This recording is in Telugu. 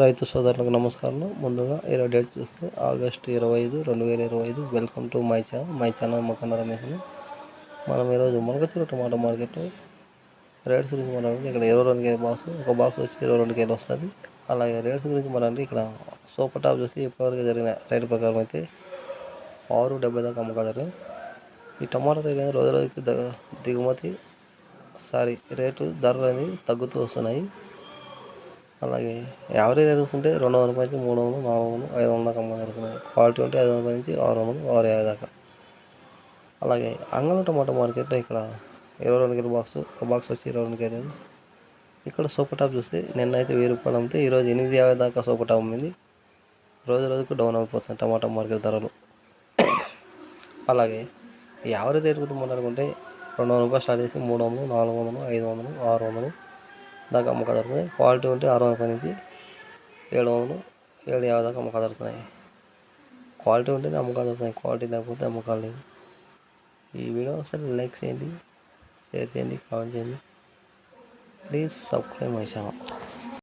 రైతు సోదరులకు నమస్కారం ముందుగా ఇరవై డేట్ చూస్తే ఆగస్టు ఇరవై ఐదు రెండు వేల ఇరవై ఐదు welcome to my channel. My channel Mokkanna Ramesh మనం ఈరోజు మునగచూరు టమాటో మార్కెట్ రేట్స్ గురించి మనం ఇక్కడ ఇరవై రెండు కేజీ బాక్స్ ఒక బాక్స్ వచ్చి ఇరవై రెండు కేజీలు వస్తుంది. అలాగే రేట్స్ గురించి మనం ఇక్కడ సూపర్ టాప్ చూస్తే ఇప్పటివరకు జరిగిన రేటు ప్రకారం అయితే ఆరు డెబ్బై దాకా అమ్మకాలు ఈ టమాటా రేట్ అనేది రోజు రోజుకి దిగుమతి సారీ రేటు ధరలు అనేది తగ్గుతూ వస్తున్నాయి. అలాగే యావరేజ్ రేట్ ఉంటే రెండు వందల రూపాయల నుంచి మూడు వందలు నాలుగు వందలు ఐదు వందల దాకా అమ్మ జరుగుతున్నాయి క్వాలిటీ ఉంటే ఐదు వందల నుంచి ఆరు వందలు ఆరు యాభై దాకా. అలాగే అంగళం టమాటో మార్కెట్లో ఇక్కడ ఇరవై రెండు కిలో బాక్స్ ఒక బాక్స్ వచ్చి ఇరవై రెండు కేజీలు. ఇక్కడ సూపర్ టాప్ చూస్తే నిన్న అయితే వెయ్యి రూపాయలు అమ్మితే ఈరోజు ఎనిమిది యాభై దాకా సూపర్ టాప్ అమ్మింది. రోజు రోజుకు డౌన్ అయిపోతుంది టమాటా మార్కెట్ ధరలు. అలాగే యావరేజ్ రేట్ గురించి మాట్లాడుకుంటే రెండు వందల రూపాయలు స్టార్ట్ చేసి మూడు వందలు నాలుగు వందలు ఐదు వందలు ఆరు వందలు దాకా అమ్మకాలు జరుగుతున్నాయి. క్వాలిటీ ఉంటే ఆరు వందల నుంచి ఏడు వందలు ఏడు యాభై దాకా అమ్మకాలు జరుగుతున్నాయి. క్వాలిటీ ఉంటేనే అమ్మకాలు జరుగుతున్నాయి. క్వాలిటీ లేకపోతే అమ్మకాలు లేదు. ఈ వీడియో ఒకసారి లైక్ చేయండి షేర్ చేయండి కామెంట్ చేయండి. Please subscribe my channel.